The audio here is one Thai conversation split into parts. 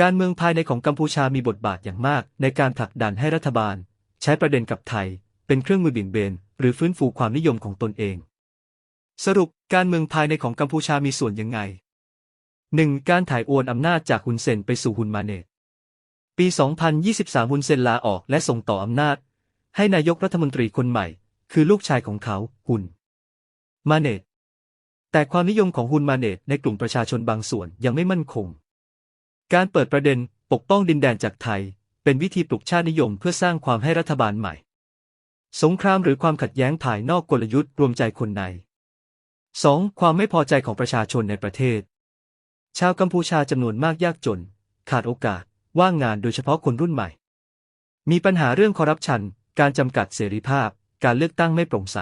การเมืองภายในของกัมพูชามีบทบาทอย่างมาก ในการผลักดันให้รัฐบาล ใช้ประเด็นกับไทย เป็นเครื่องมือบี่งเบน หรือฟื้นฟูความนิยมของตนเอง สรุปการเมืองภายในของกัมพูชามีส่วนยังไง 1. การถ่ายโอนอำนาจจากฮุนเซนไปสู่ฮุนมาเนตปี 2023ฮุนเซนลาออกและส่งต่ออำนาจ ให้นายกรัฐมนตรีคนใหม่ คือลูกชายของเขาฮุนมาเนตแต่ความนิยมของฮุนมาเนตในกลุ่มประชาชนบางส่วนยังไม่มั่นคง การเปิดประเด็นปกป้องดินแดนจากไทย เป็นวิธีปลุกชาตินิยมเพื่อสร้างความให้รัฐบาลใหม่ สงครามหรือความขัดแย้งภายนอกกลยุทธ์รวมใจคนใน 2. ความไม่พอใจของประชาชนในประเทศ ชาวกัมพูชาจำนวนมากยากจน ขาดโอกาส ว่างงานโดยเฉพาะคนรุ่นใหม่ มีปัญหาเรื่องคอร์รัปชัน การจำกัดเสรีภาพ การเลือกตั้งไม่โปร่งใส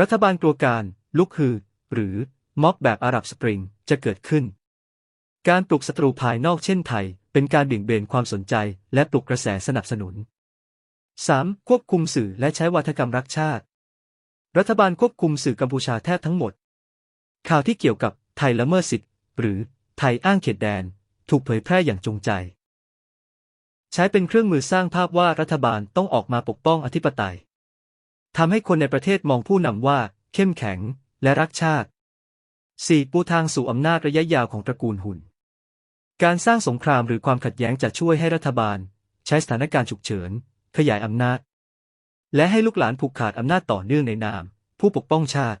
รัฐบาลกลัวการ ลุกฮือ หรือม็อบแบบอาหรับสปริงจะเกิดขึ้น การปลุกศัตรูภายนอกเช่นไทย เป็นการเบี่ยงเบนความสนใจ และปลุกกระแสสนับสนุน 3. ควบคุมสื่อและใช้วาทกรรมรักชาติ รัฐบาลควบคุมสื่อกัมพูชาแทบทั้งหมด ข่าวที่เกี่ยวกับไทยละเมิดสิทธิ์ หรือไทยอ้างเขตแดน ถูกเผยแพร่อย่างจงใจ ใช้เป็นเครื่องมือสร้างภาพว่ารัฐบาลต้องออกมาปกป้องอธิปไตยทำให้คนในประเทศมองผู้นำว่า เข้มแข็งและรักชาติ 4. ปูทางสู่อำนาจระยะยาวของตระกูลหุ่น การสร้างสงครามหรือความขัดแย้งจะช่วยให้รัฐบาล ใช้สถานการณ์ฉุกเฉิน ขยายอำนาจ และให้ลูกหลานผูกขาดอำนาจต่อเนื่องในนาม ผู้ปกป้องชาติ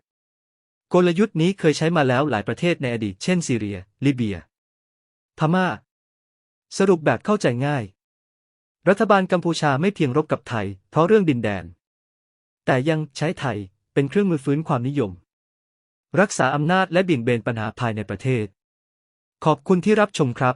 กลยุทธ์นี้เคยใช้มาแล้วหลายประเทศในอดีตเช่นซีเรีย ลิเบีย พม่า สรุปแบบเข้าใจง่าย รัฐบาลกัมพูชาไม่เพียงรบกับไทย เพราะเรื่องดินแดน แต่ยังใช้ไทยเป็นเครื่องมือฟื้นความนิยม รักษาอำนาจและเบี่ยงเบนปัญหาภายในประเทศ ขอบคุณที่รับชมครับ